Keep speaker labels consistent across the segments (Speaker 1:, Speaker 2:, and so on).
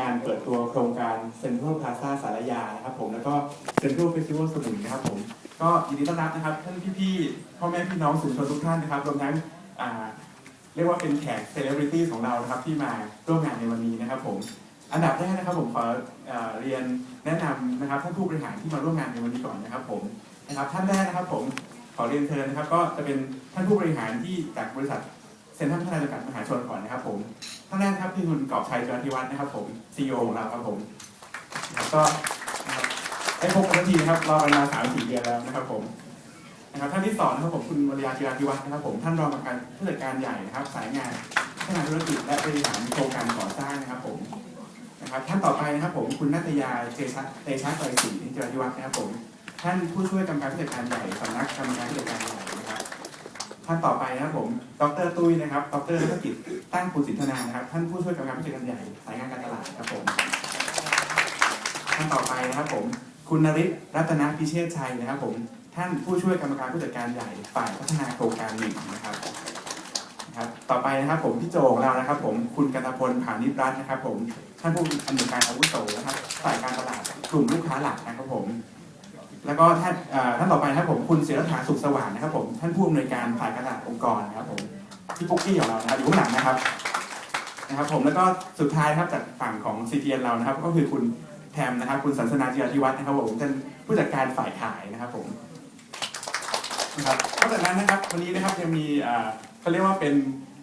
Speaker 1: การเปิดตัวโครงการเซ็นทรัลพลาซ่าสารยานะครับผมแล้วก็เซ็นทรัลเฟสติวัลสมุยนะครับผมก็ยินดีต้อนรับนะครับท่านพี่ๆพ่อแม่พี่น้องสื่อมวลชนทุกท่านนะครับรวมทั้งเรียกว่าเป็นแขกเซเลบริตี้ของเรานะครับที่มาร่วมงานในวันนี้นะครับผมอันดับแรกนะครับผมขอเอ่อเรียนแนะนำนะครับท่านผู้บริหารที่มาร่วมงานในวันนี้ก่อนนะครับผมนะครับท่านแรกนะครับผมขอเรียนเชิญนะครับ ก็จะเป็นท่านผู้บริหารที่จากบริษัทเซ็นทรัลพัฒนาจำกัดมหาชนก่อนนะครับผม ท่านแรกครับพี่คุณกอบชัยจรธิวัฒน์นะครับ ผมซีอีโอของเราครับผมนะครับก็นะครับได้พบกันาทีนะครับรอกันมาสามสี่เดือนแล้วนะครับ ผมนะครับท่านที่สองนะครับผมคุณวรยาจิราธิวัฒน์นะครับ ผมท่านรองกรรมการผู้จัดการใหญ่นะครับ สายงานพัฒนาธุรกิจและบริหารโครงการก่อสร้างนะครับ ผมนะครับท่านต่อไปนะครับ ผมคุณนัตยาเจชะเตชะไตรศรีจิราธิวัฒน์นะครับ ผม ท่านผู้ช่วยกรรมการผู้จัดการใหญ่สำนักกรรมการผู้จัดการใหญ่ ท่านต่อไปนะครับผม ดรตุ้ยนะครับ ดรนักกิจตั้งภูสินธนานะครับ ท่านผู้ช่วยกรรมการผู้จัดการใหญ่สายงานการตลาดครับผม ท่านต่อไปนะครับผม คุณนริศรัตนพิเชษชัยนะครับ ผม ท่านผู้ช่วยกรรมการผู้จัดการใหญ่ฝ่ายพัฒนาโครงการหนึ่งนะครับครับ ต่อไปนะครับผมพี่โจของเรานะครับ ผม คุณกันตพลผานิชรัตน์นะครับ ผม ท่านผู้อำนวยการอาวุโสนะครับ ฝ่ายการตลาดกลุ่มลูกค้าหลักนะครับผม แล้วก็ท่านท่านต่อไปนะครับผมคุณศิรธาสุขสว่างนะครับผมท่านผู้อำนวยการฝ่ายการตลาดองค์กรนะครับผมพี่ปุ๊กกี้ของเรานะครับอยู่ข้างหลังนะครับนะครับ ผมแล้วก็สุดท้ายนะครับจากฝั่งของ CTN เรานะครับ ก็คือคุณแทมนะครับ คุณสันสนาจิราธิวัฒน์นะครับผมท่านผู้จัดการฝ่ายขายนะครับผมนะครับนอกจากนั้นนะครับวันนี้นะครับยังมีเขาเรียกว่าเป็น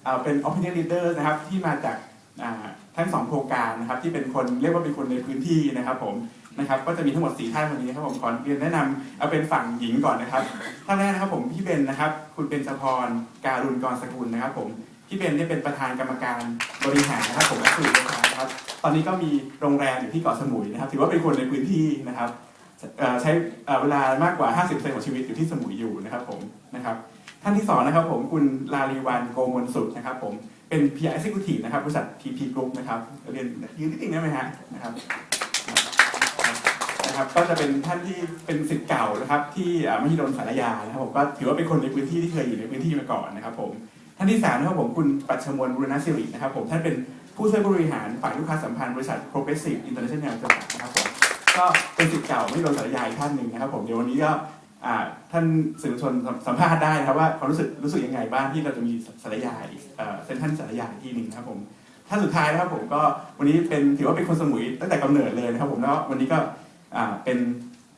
Speaker 1: เอ่อเป็น opinion leader นะครับที่มาจากอ่าทั้งสองโครงการนะครับที่เป็นคนเรียกว่าเป็นคนในพื้นที่นะครับ ผม นะครับก็จะมีทั้งหมด 4 ท่านวันนี้ครับผมขอเรียนแนะนำเอาเป็นฝั่งหญิงก่อนนะครับท่านแรกนะครับผมพี่เบนนะครับ คุณเบนจพรการุณกรสกุลนะครับ ผมพี่เบนเนี่ยเป็นประธานกรรมการบริหารนะครับ ผมและสื่อลูกค้านะครับ ตอนนี้ก็มีโรงแรมอยู่ที่เกาะสมุยนะครับ ถือว่าเป็นคนในพื้นที่นะครับเอ่อใช้เอ่อเวลามากกว่า 50%ของชีวิตอยู่ที่สมุยอยู่นะครับ ผมนะครับ ท่านที่สองนะครับ ผมคุณลาลีวันโกมลสุดนะครับ ผมเป็น PR Executive นะครับบริษัท TP Group นะครับเรียนยืนนิดนึงได้ไหมฮะนะครับ นะครับก็จะเป็นท่านที่เป็นสิทธิ์เก่านะครับ ที่อ่ามหิดลสารยานะครับผมก็ถือว่าเป็นคนในพื้นที่ที่เคยอยู่ในพื้นที่มาก่อนนะครับผมท่านที่สามนะครับผมคุณปัชมวลบุรณศิรินะครับผมท่านเป็นผู้ช่วยผู้บริหารฝ่ายลูกค้าสัมพันธ์บริษัท Progressive International จำกัดนะครับผมก็เป็นสิทธิ์เก่ามหิดลสารยาท่านหนึ่งนะครับผมเดี๋ยววันนี้ก็ท่านสื่อมวลชนสัมภาษณ์ได้นะครับว่าความรู้สึกรู้สึกยังไงบ้างที่เราจะมีสารยาอีกเซ็นทรัลสารยาที่หนึ่งนะครับผมท่านสุดท้ายนะครับผมก็วันนี้เป็นถือว่าเป็นคนสมุยตั้งแต่กำเนิดเลยนะครับผมแล้ววันนี้ก็ เป็น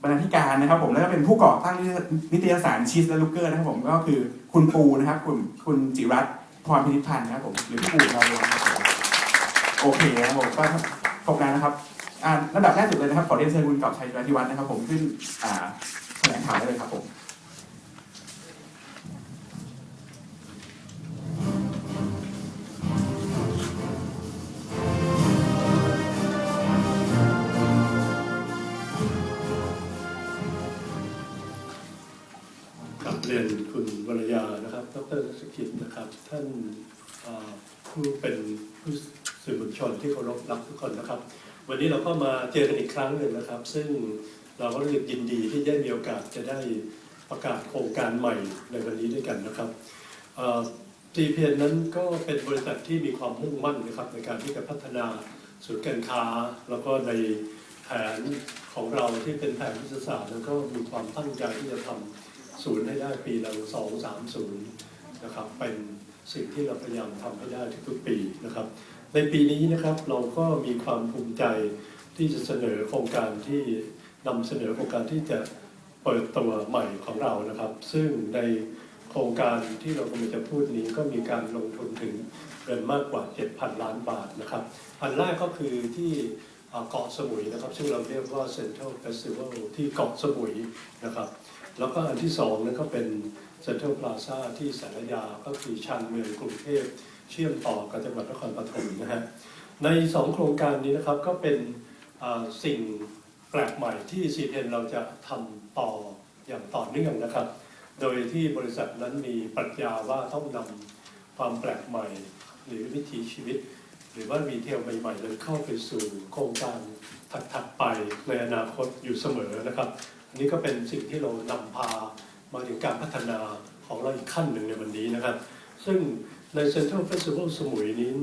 Speaker 1: บรรณาธิการนะครับผมแล้วก็เป็นผู้ก่อตั้งนิตยสารชีสและลูกเกอร์นะครับผมก็คือคุณปูนะครับคุณคุณจิรัตพรพินิพันธ์นะครับผมหรือพี่ปูเราเลยนะครับโอเคนะครับผมก็ครบแล้วนะครับอ่าระดับแรกสุดเลยนะครับขอเรียนเชิญคุณกอบชัยจิวัฒน์นะครับผมขึ้นแถลงข่าวได้เลยครับผม
Speaker 2: เรียนคุณวรยานะครับ ดรสกิจนะครับ ท่านผู้เป็นผู้สื่อมวลชนที่เคารพรักทุกคนนะครับ วันนี้เราก็มาเจอกันอีกครั้งหนึ่งนะครับ ซึ่งเราก็รู้สึกยินดีที่ได้มีโอกาสจะได้ประกาศโครงการใหม่ในวันนี้ด้วยกันนะครับเอ่อ GPN นั้นก็เป็นบริษัทที่มีความมุ่งมั่นนะครับในการที่จะพัฒนาศูนย์การค้า แล้วก็ในแผนของเราที่เป็นแผนวิทยาศาสตร์ แล้วก็มีความตั้งใจที่จะทำ ศูนย์ให้ได้ปีละสองสามศูนย์นะครับเป็นสิ่งที่เราพยายามทำให้ได้ทุกๆปีนะครับ ในปีนี้นะครับเราก็มีความภูมิใจที่จะเสนอโครงการที่นำเสนอโครงการที่จะเปิดตัวใหม่ของเรานะครับ ซึ่งในโครงการที่เรากำลังจะพูดนี้ก็มีการลงทุนถึงเงินมากกว่า 7,000 ล้านบาทนะครับ อันแรกก็คือที่เอ่อเกาะสมุยนะครับ ซึ่งเราเรียกว่า Central Festival ที่เกาะสมุยนะครับ แล้วก็อันที่สองนั่นก็เป็นเซ็นทรัลพลาซ่าที่สารยาก็คือชานเมืองกรุงเทพเชื่อมต่อกับจังหวัดนครปฐมนะฮะในสองโครงการนี้นะครับก็เป็นสิ่งแปลกใหม่ที่ CPN เราจะทำต่ออย่างต่อเนื่องนะครับ โดยที่บริษัทนั้นมีปรัชญาว่าต้องนำความแปลกใหม่ หรือวิถีชีวิต หรือว่ารีเทลใหม่ๆเลยเข้าไปสู่โครงการ ถัดๆไปในอนาคตอยู่เสมอนะครับอันนี้ก็เป็นสิ่งที่เรานำพามาถึงการพัฒนาของเราอีกขั้นหนึ่งในวันนี้นะครับ ซึ่งใน Central Festival สมุยนี้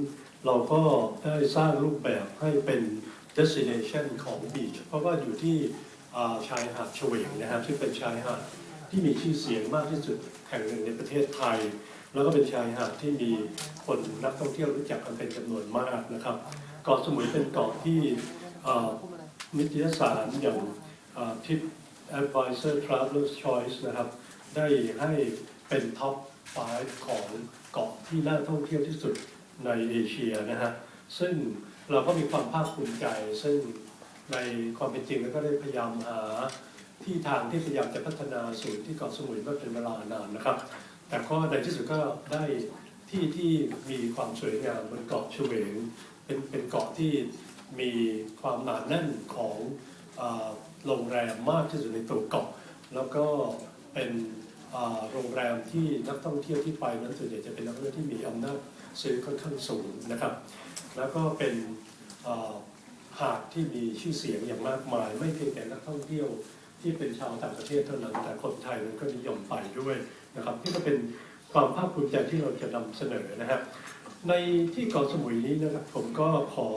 Speaker 2: เราก็ได้สร้างรูปแบบให้เป็น destination ของ beach เพราะว่าอยู่ที่ชายหาดเฉวงนะครับที่เป็นชายหาดที่มีชื่อเสียงมากที่สุดแห่งหนึ่งในประเทศไทย แล้วก็เป็นชายหาดที่มีคนนักท่องเที่ยวรู้จักกันเป็นจำนวนมากนะครับเกาะสมุยเป็นเกาะที่ นิตยสารอย่างทิป Advisor Traveler's Choice นะครับ ได้ให้เป็นท็อป 5 ของเกาะที่น่าท่องเที่ยวที่สุดในเอเชียนะฮะ ซึ่งเราก็มีความภาคภูมิใจ ซึ่งในความเป็นจริงเราก็ได้พยายามหาที่ทางที่พยายามจะพัฒนาศูนย์ที่เกาะสมุยมาเป็นเวลานานนะครับ แต่ก็ในที่สุดก็ได้ที่ที่มีความสวยงามบนเกาะเฉวงเป็นเป็นเกาะที่ มีความหนาแน่นของโรงแรมมากที่สุดในตัวเกาะ แล้วก็เป็นโรงแรมที่นักท่องเที่ยวที่ไปนั้นส่วนใหญ่จะเป็นนักท่องเที่ยวที่มีอำนาจซื้อค่อนข้างสูงนะครับ แล้วก็เป็นหาดที่มีชื่อเสียงอย่างมากมาย ไม่เพียงแต่นักท่องเที่ยวที่เป็นชาวต่างประเทศเท่านั้นแต่คนไทยนั้นก็นิยมไปด้วยนะครับนี่ก็เป็นความภาคภูมิใจที่เราจะนำเสนอนะครับในที่เกาะสมุยนี้นะครับผมก็ขอ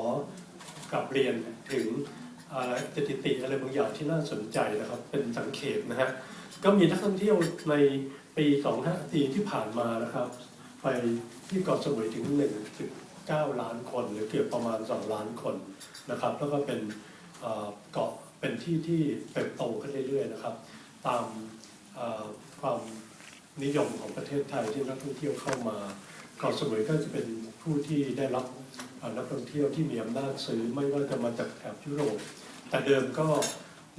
Speaker 2: กลับเรียนถึงสถิติอะไรบางอย่างที่น่าสนใจนะครับ เป็นสังเขปนะฮะก็มีนักท่องเที่ยวในปี 25ปีที่ผ่านมานะครับ ไปที่เกาะสมุยถึง1.9 ล้านคน หรือเกือบประมาณ 2 ล้านคนนะครับ แล้วก็เป็นเกาะเป็นที่ที่เติบโตขึ้นเรื่อยๆนะครับ ตามความนิยมของประเทศไทยที่นักท่องเที่ยวเข้ามาเกาะสมุยก็จะเป็นผู้ที่ได้รับ นักท่องเที่ยวที่มีอำนาจซื้อไม่ว่าจะมาจากแถบยุโรป แต่เดิมก็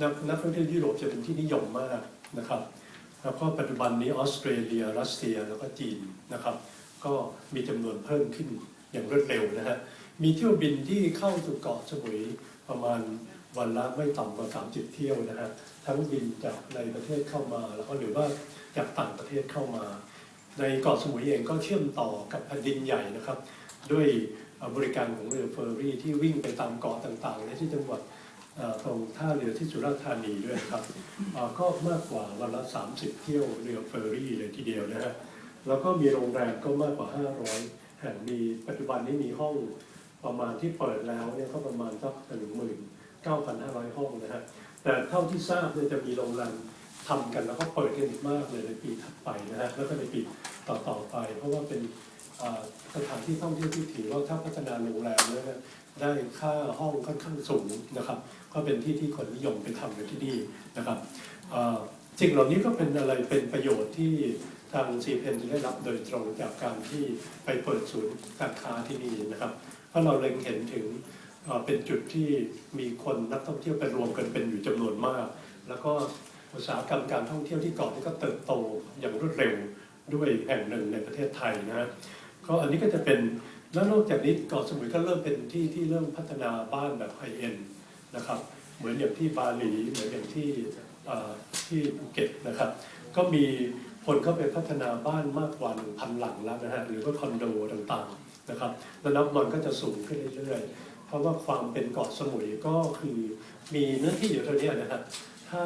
Speaker 2: นักนักท่องเที่ยวยุโรปจะเป็นที่นิยมมากนะครับแล้วก็ปัจจุบันนี้ออสเตรเลีย รัสเซียแล้วก็จีนนะครับ ก็มีจำนวนเพิ่มขึ้นอย่างรวดเร็วนะฮะมีเที่ยวบินที่เข้าสู่เกาะสมุยประมาณวันละไม่ต่ำกว่า30 เที่ยวนะฮะทั้งบินจากในประเทศเข้ามา แล้วก็หรือว่าจากต่างประเทศเข้ามา ในเกาะสมุยเองก็เชื่อมต่อกับแผ่นดินใหญ่นะครับ ด้วย บริการของเรือเฟอร์รี่ที่วิ่งไปตามเกาะต่างๆในที่จังหวัดตรงท่าเรือที่สุราษฎร์ธานีด้วยครับก็มากกว่าวันละ 30 เที่ยวเรือเฟอร์รี่เลยทีเดียวนะฮะแล้วก็มีโรงแรมก็มากกว่า 500 แห่งมีปัจจุบันนี้มีห้องประมาณที่เปิดแล้วเนี่ยก็ประมาณสักหนึ่งหมื่นเก้าพันห้าร้อยห้องนะฮะแต่เท่าที่ทราบเนี่ยจะมีโรงแรมทำกันแล้วก็เปิดกันอีกมากเลยในปีถัดไปนะฮะแล้วก็ในปีต่อๆไป เพราะว่าเป็น สถานที่ท่องเที่ยวที่ถือว่าถ้าพัฒนาโรงแรมแล้วเนี่ยได้ค่าห้องค่อนข้างสูงนะครับ ก็เป็นที่ที่คนนิยมไปทำกันที่นี่นะครับสิ่งเหล่านี้ก็เป็นอะไรเป็นประโยชน์ที่ทางซีเพนจะได้รับโดยตรงจากการที่ไปเปิดศูนย์การค้าที่นี่นะครับเพราะเราเล็งเห็นถึงเป็นจุดที่มีคนนักท่องเที่ยวไปรวมกันเป็นอยู่จำนวนมาก แล้วก็อุตสาหกรรมการท่องเที่ยวที่เกาะนี่ก็เติบโตอย่างรวดเร็วด้วยแห่งหนึ่งในประเทศไทยนะฮะ ก็อันนี้ก็จะเป็นแล้วนอกจากนี้เกาะสมุยก็เริ่มเป็นที่ที่เริ่มพัฒนาบ้านแบบไฮเอ็นนะครับ เหมือนอย่างที่บาหลี เหมือนอย่างที่ที่ภูเก็ตนะครับ ก็มีคนเข้าไปพัฒนาบ้านมากกว่า1,000หลังแล้วนะฮะหรือว่าคอนโดต่างๆนะครับแล้วนับวันก็จะสูงขึ้นเรื่อยๆ เพราะว่าความเป็นเกาะสมุยก็คือมีเนื้อที่อยู่เท่านี้นะฮะถ้า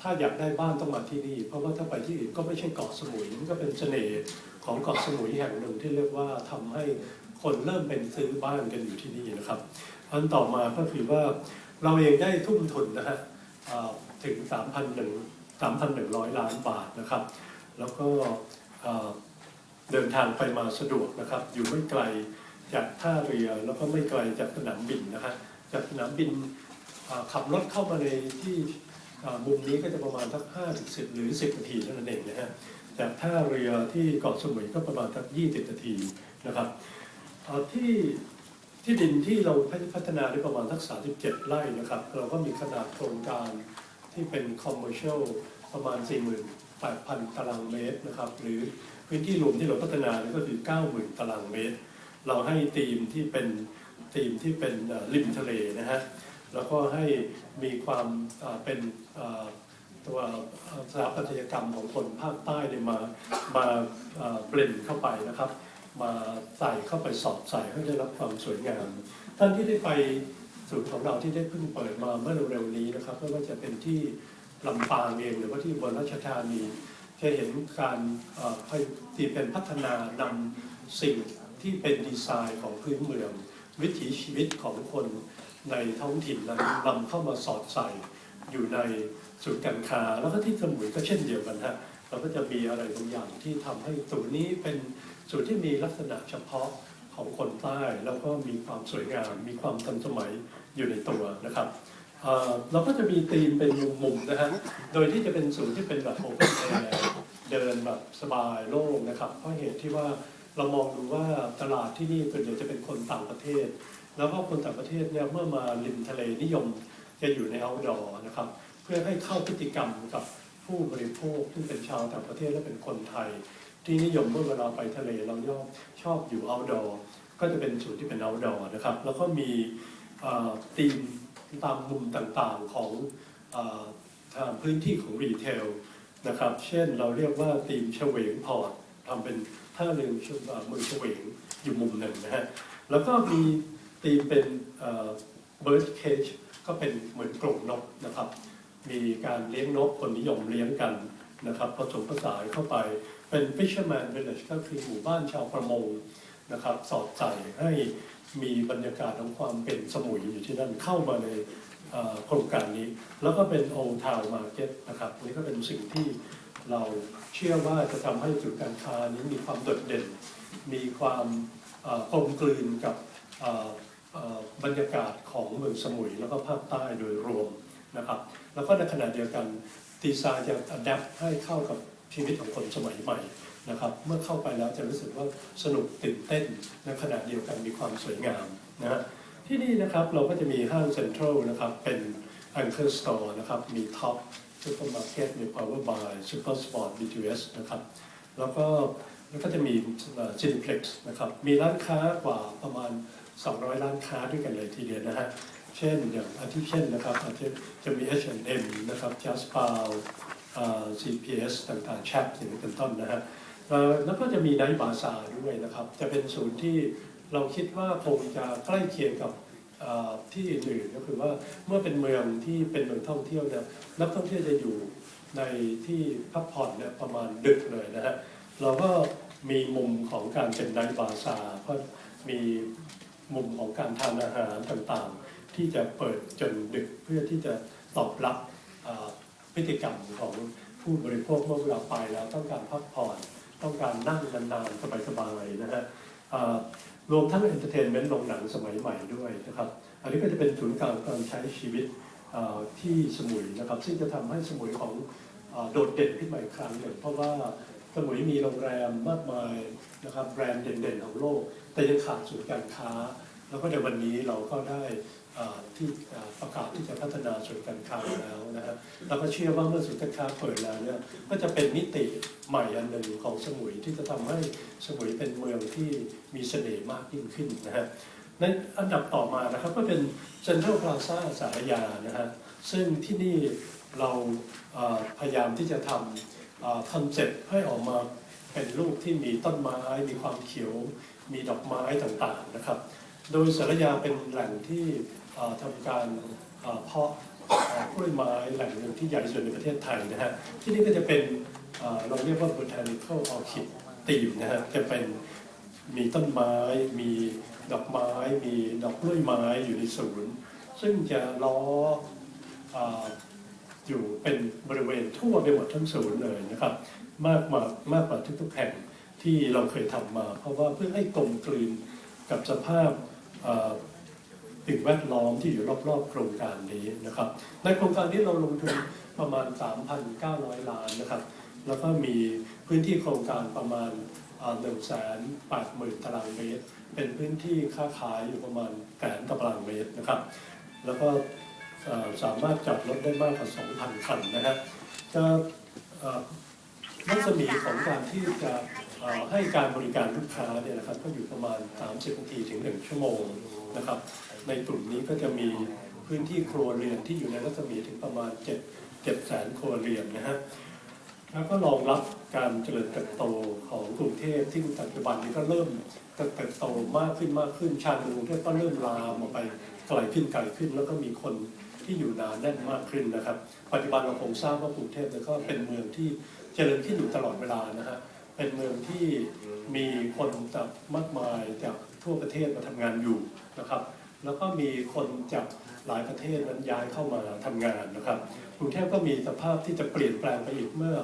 Speaker 2: ถ้าอยากได้บ้านต้องมาที่นี่ เพราะว่าถ้าไปที่อื่นก็ไม่ใช่เกาะสมุยมันก็เป็นเสน่ห์ ของเกาะสมุยแห่งหนึ่งที่เรียกว่าทำให้คนเริ่มเป็นซื้อบ้านกันอยู่ที่นี่นะครับอันต่อมาก็คือว่าเราเองได้ทุ่มทุนนะฮะอ่าถึง 3,100 3,100 ล้านบาทนะครับ แล้วก็เดินทางไปมาสะดวกนะครับ อยู่ไม่ไกลจากท่าเรือแล้วก็ไม่ไกลจากสนามบินนะฮะจากสนามบินขับรถเข้ามาในที่อ่มุมนี้ก็จะประมาณสัก5ถึง10 หรือ 10นาทีเท่านั้นเองนะฮะ จากท่าเรือที่เกาะสมุยก็ประมาณสัก20 นาทีนะครับที่ที่ดินที่เราพัฒนาได้ประมาณสัก 37 ไร่นะครับ เราก็มีขนาดโครงการที่เป็น commercial ประมาณ 48,000 ตารางเมตรนะครับ หรือพื้นที่รวมที่เราพัฒนาก็คือ 90,000 ตารางเมตร เราให้ธีมที่เป็นธีมที่เป็นริมทะเลนะฮะแล้วก็ให้มีความเป็น ตัวเอ่อสถาปัตยกรรมของคนภาคใต้เนี่ยมามาเบลนเข้าไปนะครับ มาใส่เข้าไปสอดใส่ให้ได้รับความสวยงาม ท่านที่ได้ไปศูนย์ของเราที่ได้เพิ่งเปิดมาเมื่อเร็วๆนี้นะครับไม่ว่าจะเป็นที่ลำปางเองหรือว่าที่บนราชธานีจะเห็นการที่เป็นพัฒนานำสิ่งที่เป็นดีไซน์ของพื้นเมือง วิถีชีวิตของคนในท้องถิ่นนั้นนำเข้ามาสอดใส่อยู่ใน ศูนย์การค้าแล้วก็ที่สมุยก็เช่นเดียวกันฮะเราก็จะมีอะไรบางอย่างที่ทำให้ศูนย์นี้เป็นศูนย์ที่มีลักษณะเฉพาะของคนใต้แล้วก็มีความสวยงาม มีความทันสมัยอยู่ในตัวนะครับเราก็จะมีธีมเป็นมุมๆนะฮะโดยที่จะเป็นศูนย์ที่เป็นแบบโอเ n นแอร์เดินแบบสบายโล่งนะครับ เพราะเหตุที่ว่าเรามองดูว่าตลาดที่นี่ส่วนใหญ่จะเป็นคนต่างประเทศ แล้วก็คนต่างประเทศเนี่ยเมื่อมาริมทะเลนิยมจะอยู่ใน outdoor นะครับ เพื่อให้เข้าพฤติกรรมกับผู้บริโภคที่เป็นชาวต่างประเทศและเป็นคนไทย ที่นิยมเมื่อเวลาไปทะเลเราย่อมชอบอยู่ outdoor ก็จะเป็นส่วนที่เป็น outdoor นะครับ แล้วก็มีธีมตามมุมต่างๆของอทางพื้นที่ของรีเทลนะครับ เช่นเราเรียกว่าธีมเฉวงพอร์ตทำเป็นท่าเรือเอ่อเมืองเฉวงอยู่มุมหนึ่งนะฮะ แล้วก็มีธีมเป็นเบิร์ดเคจก็เป็นเหมือนกรงนกนะครับ มีการเลี้ยงนกคนนิยมเลี้ยงกันนะครับผสมผสานเข้าไปเป็น fisherman village ก็คือหมู่บ้านชาวประมงนะครับสอดใส่ให้มีบรรยากาศของความเป็นสมุยอยู่ที่นั่นเข้ามาในโครงการนี้ แล้วก็เป็น Old Town Market นะครับนี่ก็เป็นสิ่งที่เราเชื่อว่าจะทำให้จุดการค้านี้มีความโดดเด่น มีความเอ่อกลมกลืนกับบรรยากาศของเมืองสมุยแล้วก็ภาคใต้โดยรวมนะครับ แล้วก็ในขณะเดียวกันดีไซน์จะอัดแอปให้เข้ากับชีวิตของคนสมัยใหม่นะครับ เมื่อเข้าไปแล้วจะรู้สึกว่าสนุกตื่นเต้นในขณะเดียวกันมีความสวยงามนะฮะที่นี่นะครับเราก็จะมีห้างเซ็นทรัลนะครับเป็น Anchor Store นะครับมีท็อปซูเปอร์มาร์เก็ตมี Power Buy Super Sport B2S นะครับแล้วก็แล้วก็จะมีซินิเพล็กซ์นะครับมีร้านค้ากว่าประมาณ 200 ร้านค้าด้วยกันเลยทีเดียวนะฮะ เช่นอย่างอาทิเช่นนะครับอาทิจะมี H&M นะครับ Just p a l CPS ต่างๆแชปอย่างนี้เป็นต้นนะฮะแล้วก็จะมีไนท์บาซาด้วยนะครับ จะเป็นศูนย์ที่เราคิดว่าคงจะใกล้เคียงกับที่อื่นก็คือว่าเมื่อเป็นเมืองที่เป็นเมืองท่องเที่ยวเนี่ยนักท่องเที่ยวจะอยู่ในที่พักผ่อนเนี่ยประมาณดึกเลยนะฮะเราก็มีมุมของการเป็นไนท์บาซาเพราะมีมุมของการทานอาหารต่างๆ ที่จะเปิดจนดึกเพื่อที่จะตอบรับพฤติกรรมของผู้บริโภคเมื่อเวลาไปแล้วต้องการพักผ่อนต้องการนั่งนานๆสบายๆนะฮะรวมทั้งเอนเตอร์เทนเมนต์โรงหนังสมัยใหม่ด้วยนะครับ อันนี้ก็จะเป็นศูนย์กลางการใช้ชีวิตที่สมุยนะครับ ซึ่งจะทำให้สมุยของอโดดเด่นขึ้นมาอีกครั้งหนึ่งเพราะว่าสมุยมีโรงแรมมากมายนะครับแบรนด์เด่นๆของโลก แต่ยังขาดศูนย์การค้า แล้วก็ในวันนี้เราก็ได้ ที่ประกาศที่จะพัฒนาศูนย์การค้าแล้วนะฮะเราก็เชื่อว่าเมื่อศูนย์การค้าเปิดแล้วเนี่ยก็จะเป็นมิติใหม่อันหนึ่งของสมุยที่จะทำให้สมุยเป็นเมืองที่มีเสน่ห์มากยิ่งขึ้นนะฮะในอันดับต่อมานะครับก็เป็นเซ็นทรัลพลาซ่าสารยานะฮะซึ่งที่นี่เราพยายามที่จะทำคอนเซ็ปต์ให้ออกมาเป็นรูปที่มีต้นไม้มีความเขียว มีดอกไม้ต่างๆนะครับ โดยสารยาเป็นแหล่งที่ ทำการเพาะกล้วยไม้แหล่งหนึ่งที่ใหญ่ที่สุดในประเทศไทยนะฮะที่นี่ก็จะเป็นเราเรียกว่า botanical orchid ตีมนะฮะจะเป็นมีต้นไม้ มีดอกไม้ มีดอกกล้วยไม้อยู่ในศูนย์ ซึ่งจะล้อออยู่เป็นบริเวณทั่วไปหมดทั้งศูนย์เลยนะครับ มากกว่ามากกว่าทุกๆแห่งที่เราเคยทำมา เพราะว่าเพื่อให้กลมกลืนกับสภาพ สิ่งแวดล้อมที่อยู่รอบๆ โครงการนี้นะครับ ในโครงการนี้เราลงทุนประมาณ 3,900 ล้านนะครับ แล้วก็มีพื้นที่โครงการประมาณ1 8 0 0 0 0 ตารางเมตร เป็นพื้นที่ค้าขายอยู่ประมาณแสนตารางเมตรนะครับ แล้วก็สามารถจัดรถได้มากกว่า 2,000 คันนะฮะจะเอ่อรัศมีของการที่จะ ให้การบริการลูกค้าเนี่ยนะครับก็อยู่ประมาณ 30นาทีถึง 1 ชั่วโมงนะครับ ในกลุ่มนี้ก็จะมีพื้นที่ครัวเรือนที่อยู่ในรัศมีถึงประมาณ7 7แสนครัวเรือนนะฮะแล้วก็รองรับการเจริญเติบโตของกรุงเทพที่ปัจจุบันนี้ก็เริ่มเติบโตมากขึ้นมากขึ้นชานเมืองกรุงเทพก็เริ่มลามออกไปไกลขึ้นไกลขึ้น แล้วก็มีคนที่อยู่หนาแน่นมากขึ้นนะครับ ปัจจุบันเราคงทราบว่ากรุงเทพเนี่ก็เป็นเมืองที่เจริญขึ้นอยู่ตลอดเวลานะฮะ เป็นเมืองที่มีคนจากมากมายจากทั่วประเทศมาทำงานอยู่นะครับ แล้วก็มีคนจากหลายประเทศนั้นย้ายเข้ามาทำงานนะครับกรุงเทพก็มีสภาพที่จะเปลี่ยนแปลงไปอีกเมื่อ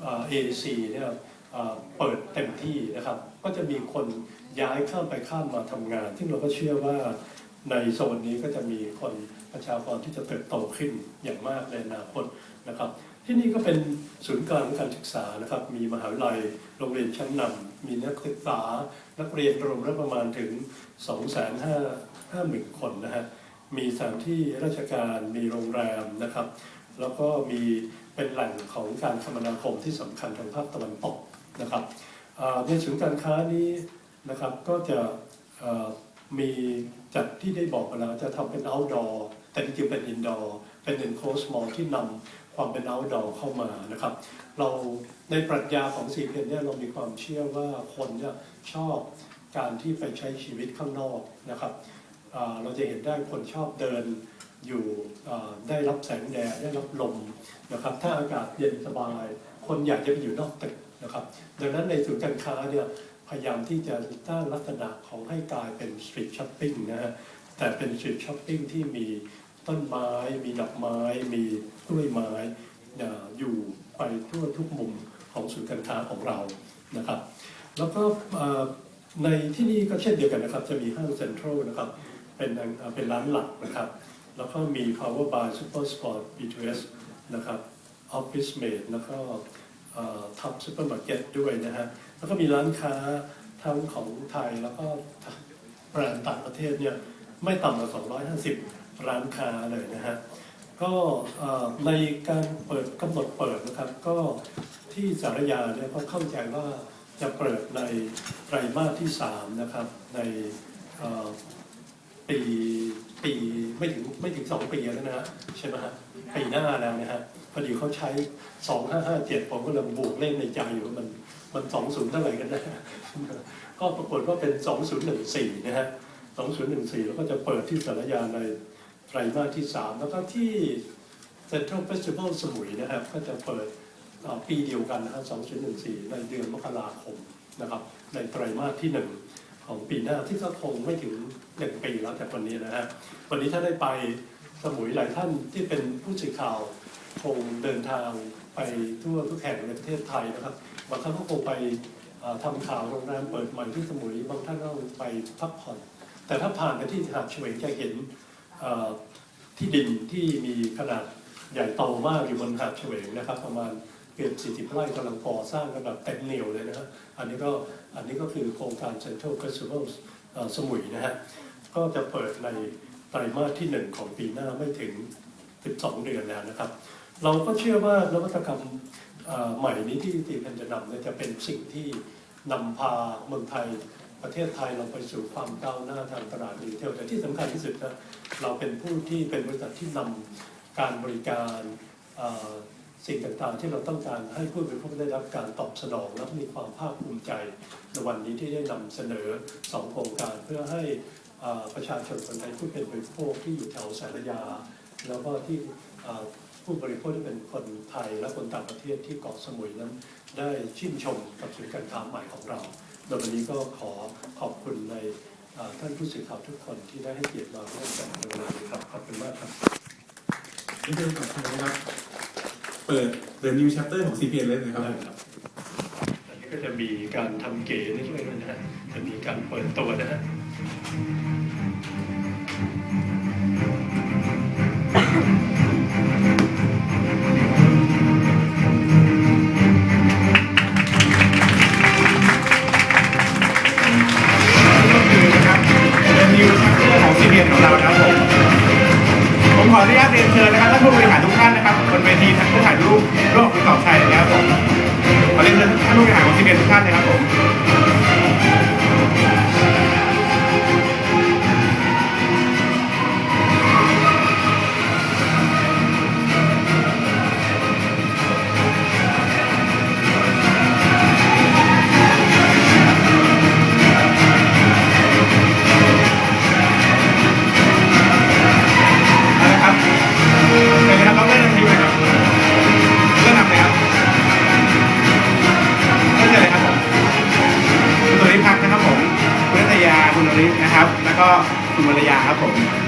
Speaker 2: เอ่อ AAC เนี่ยเอ่อเปิดเต็มที่นะครับ ก็จะมีคนย้ายข้ามไปข้ามมาทำงาน ซึ่งเราก็เชื่อว่าในโซนนี้ก็จะมีคนประชากรที่จะเติบโตขึ้นอย่างมากในอนาคตนะครับ ที่นี่ก็เป็นศูนย์กลางการศึกษานะครับ มีมหาวิทยาลัยโรงเรียนชั้นนำมีนักศึกษา นักเรียนรวมแล้วประมาณถึง 2 5 5 0 0 0 0 คนนะฮะ มีสถานที่ราชการ มีโรงแรมนะครับ แล้วก็มีเป็นแหล่งของการคมนาคมที่สำคัญทางภาคตะวันตกนะครับในศูนย์การค้านี้นะครับก็จะมีจัดที่ได้บอกไปแล้วจะทำเป็น outdoor แต่จริงๆเป็น indoor เป็น enclosed mall ที่นำ ความเป็น outdoor เข้ามานะครับ เราในปรัชญาของซีเพนเนี่ยเรามีความเชื่อว่าคนเนี่ยชอบการที่ไปใช้ชีวิตข้างนอกนะครับเราจะเห็นได้คนชอบเดินอยู่ได้รับแสงแดดได้รับลมนะครับ ถ้าอากาศเย็นสบาย คนอยากจะไปอยู่นอกตึกนะครับ ดังนั้นในศูนย์การค้าเนี่ยพยายามที่จะสร้างลักษณะของให้กลายเป็นสตรีทช้อปปิ้งนะฮะแต่เป็นสตรีทช้อปปิ้งที่มีต้นไม้ มีดอกไม้ มี กล้วยไม้อยู่ไปทั่วทุกมุมของศูนย์การค้าของเรานะครับ แล้วก็ในที่นี่ก็เช่นเดียวกันนะครับ จะมีห้างเซ็นทรัลนะครับเป็นเอ่อเป็นร้านหลักนะครับ แล้วก็มี Power Bar Super Sport B2S นะครับ Office Mate แล้วก็ท็อปซูเปอร์มาร์เก็ตด้วยนะฮะ แล้วก็มีร้านค้าทั้งของไทยแล้วก็แบรนด์ต่างประเทศเนี่ยไม่ต่ำกว่า 250 ร้านค้าเลยนะฮะ ก็ในการเปิดกำหนดเปิดนะครับ ก็ที่สารยาเนี่ยเขาเข้าใจว่าจะเปิดในไตรมาสที่ 3 นะครับ ในปีปีไม่ถึงไม่ถึง 2 ปีแล้วนะฮะใช่ไหมฮะปีหน้าแล้วนะฮะพอดีเขาใช้ 2557 ผมก็เลยบวกเลขในใจอยู่ว่ามันมัน 20 เท่าไหร่กันนะก็ปรากฏว่าเป็น 2014 นะฮะ 2014 แล้วก็จะเปิดที่สารยาใน ไตรมาสที่ 3 แล้วก็ที่ Central Festival สมุยนะครับก็จะเปิดปีเดียวกันนะครับ2014 ในเดือนมกราคมนะครับในไตรมาสที่ 1 ของปีหน้าที่ก็คงไม่ถึง 1 ปีแล้วจากวันนี้นะฮะวันนี้ถ้าได้ไปสมุยหลายท่านที่เป็นผู้สื่อข่าวคงเดินทางไปทั่วทุกแห่งในประเทศไทยนะครับบางท่านก็คงไปเอ่อทำข่าวโรงแรมเปิดใหม่ที่สมุยบางท่านก็ไปพักผ่อน แต่ถ้าผ่านไปที่หาดเฉวงจะเห็น ที่ดินที่มีขนาดใหญ่โตมากอยู่บนหาดเฉวงนะครับ ประมาณเกือบ40ไร่กำลังก่อสร้างกันแบบเต็มเหนียวเลยนะครับอันนี้ก็อันนี้ก็คือโครงการ Central Festival เอ่อสมุยนะฮะก็จะเปิดในไตรมาสที่ 1 ของปีหน้าไม่ถึง 12 เดือนแล้วนะครับ เราก็เชื่อว่านวัตกรรมใหม่นี้ที่ตีพันจะนำจะเป็นสิ่งที่นำพาเมืองไทย ประเทศไทยเราไปสู่ความก้าวหน้าทางตลาดดีเทลแต่ที่สำคัญที่สุดนะเราเป็นผู้ที่เป็นบริษัทที่นำการบริการสิ่งต่างๆ ที่เราต้องการให้ผู้บริโภคได้รับการตอบสนอง และมีความภาคภูมิใจในวันนี้ที่ได้นำเสนอสองโครงการเพื่อให้ประชาชนคนไทยผู้เป็นบริโภคที่อยู่แถวสารยา แล้วก็ที่ผู้บริโภคที่เป็นคนไทยและคนต่างประเทศที่เกาะสมุยนั้น ได้ชื่นชมกับศูนย์การค้าใหม่ของเรา โดยวันนี้ก็ขอขอบคุณในอ่าท่านผู้สื่อข่าวทุกคนที่ได้ให้เกียรติมาร่วมกันในวันนี้ครับ ขอบคุณมากครับ
Speaker 1: นี่เป็นขอบคุณนะครับ เปิด The New Chapter ของ CPN เลยนะครับ
Speaker 2: ได้ครับอันนี้ก็จะมีการทำเก๋นิดด้วยนะฮะจะมีการเปิดตัวนะฮะ
Speaker 1: นุญาตเรียนเชิญนะครับท่านผู้บริหารทุกท่านนะครับบนเวทีท่านผู้ถ่ายรูปร่วมกับคุณกอบชัยนะครับผมขอเรียนเชิญท่านผู้บริหารของที่เป็นทุกท่านนะครับผม ก็คุณมารยาครับผม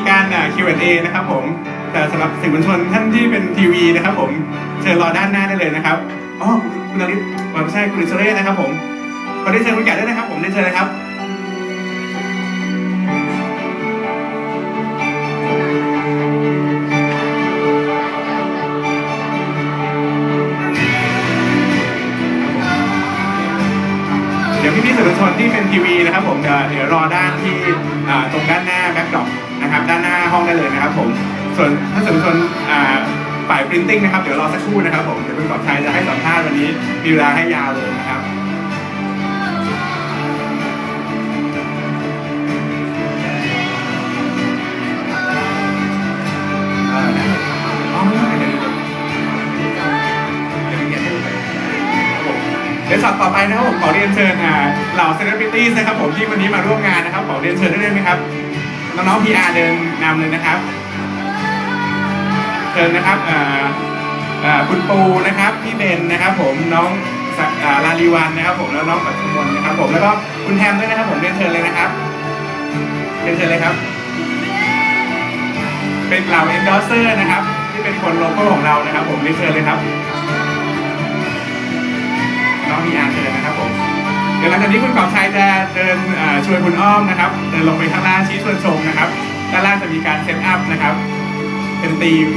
Speaker 1: งจากนี้จะมีการอ่า Q&A นะครับผมแต่สำหรับสื่อมวลชนท่านที่เป็นทีวีนะครับผมเชิญรอด้านหน้าได้เลยนะครับอ๋อคุณนริศไม่ใช่คุณอิสเร่นะครับผมขอได้เชิญคุณแก่ด้วยนะครับ ผมได้เชิญเลยครับเดี๋ยวพี่ๆสื่อมวลชนที่เป็นทีวีนะครับผมเดี๋ยวรอด้านที่อ่าตรงด้านหน้าแบ็คดรอป ได้เลยนะครับผม ส่วนถ้าสื่อมวลชนฝ่ายปรินติ้งนะครับ เดี๋ยวรอสักครู่นะครับผมเดี๋ยวคุณกอบชัยจะให้สัมภาษณ์วันนี้ มีเวลาให้ยาวเลยนะครับเดี๋ยวเดี๋ยวเดี๋ยวเดี๋ยวเดี๋ยวเดี๋ยวครับผมเดี๋ยวช็อตต่อไปนะครับผมขอเรียนเชิญอ่าเหล่าเซเลบริตี้นะครับผมที่วันนี้มาร่วมงานนะครับขอเรียนเชิญได้เลยไหมครับ น้องๆพีอาร์เดินนำเลยนะครับเชิญนะครับอ่าอ่าคุณปูนะครับพี่เบนนะครับ ผมน้องลาลีวันนะครับ ผมแล้วน้องปัทมนนะครับ ผมแล้วก็คุณแฮมด้วยนะครับ ผมเรียนเชิญเลยนะครับเรียนเชิญเลยครับ เป็นเหล่า endorser นะครับ ที่เป็นคนโลโก้ของเรานะครับ ผมเรียนเชิญเลยครับ น้องมีอาร์เชิญนะครับผม เดี๋ยวหลังจากนี้คุณกอบชัยจะเดินเอ่อชวนคุณอ้อมนะครับเดินลงไปข้างล่างชี้ชวนชมนะครับด้านล่างจะมีการเซตอัพนะครับ เป็นธีม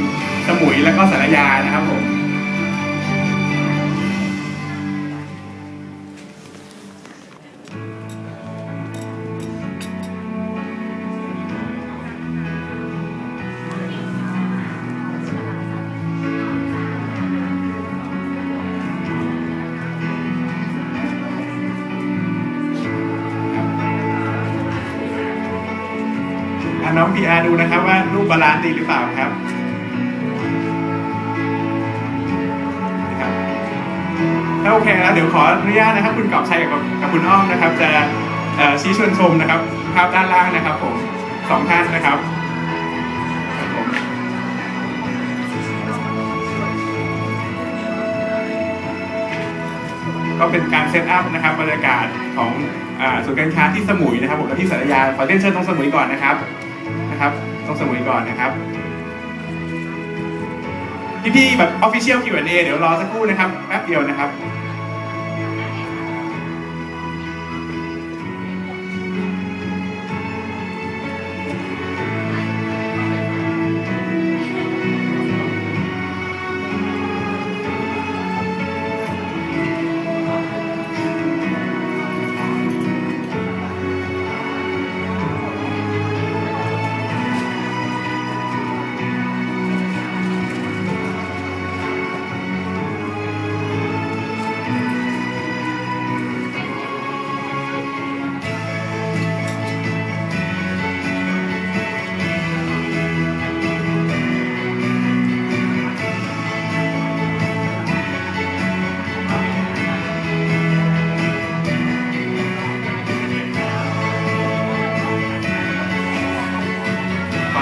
Speaker 1: สมุยแล้วก็สารยานะครับผม พีอาร์ดูนะครับว่ารูปบาลานซ์ดีหรือเปล่าครับนะครับถ้าโอเคแล้วเดี๋ยวขออนุญาตนะครับ คุณกอบชัยกับกับคุณอ้อมนะครับ จะชี้ชวนชมนะครับภาพด้านล่างนะครับผมสองท่านนะครับก็เป็นการเซตอัพนะครับบรรยากาศของอ่าศูนย์การค้าที่สมุยนะครับผมและที่สารยาขอเรียนเชิญตรงสมุยก่อนนะครับ นะครับต้องสมุยก่อนนะครับพี่ๆแบบ Official Q&A เดี๋ยวรอสักครู่นะครับแป๊บเดียวนะครับ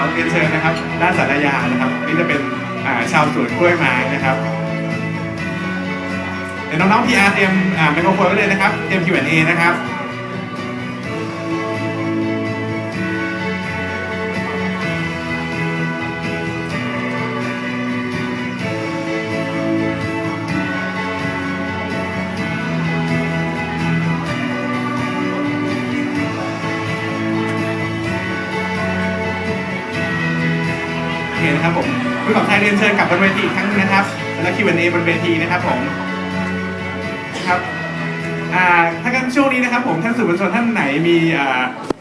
Speaker 1: อเรียนเชิญนะครับ ด้านสารยานะครับนี่จะเป็นชาวสวนกล้วยไม้นะครับเดี๋ยวน้องๆ PR เตรียมไมโครโฟนไว้เลยนะครับเตรียม Q&A นะครับ เชิญกลับบนเวทีครั้งนึงนะครับ แล้วคิวเอบนเวทีนะครับผมครับถ้ากันช่วงนี้นะครับผมท่านสื่อมวลชนท่านไหนมี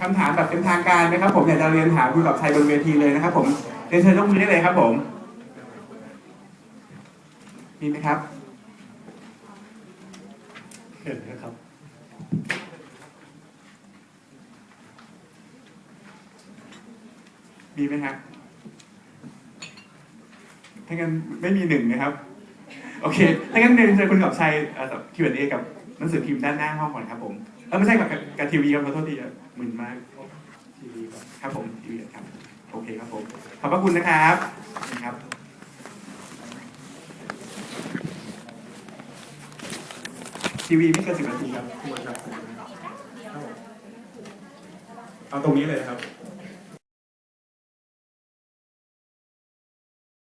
Speaker 1: คำถามแบบเป็นทางการไหมครับ ผมอยากจะเรียนถามคุณกับชัยบนเวทีเลยนะครับ ผมเรียนเชิญยกมือได้เลยครับ ผมมีไหมครับ
Speaker 2: เห็นนะครับ
Speaker 1: มีไหมครับ ถ้างั้นไม่มีหนึ่งนะครับ โอเค ถ้างั้นเรียนเชิญคุณกับชัยคิวเอ็นเอกับหนังสือพิมพ์ด้านหน้าห้องก่อนครับผมเออไม่ใช่กับกับทีวีครับขอโทษทีครับมึนมากทีวีครับผมทีวีครับ โอเคครับผม ขอบพระคุณนะครับนะครับทีวีไม่เกินสิบนาทีครับทุกคนครับเอาตรงนี้เลยครับ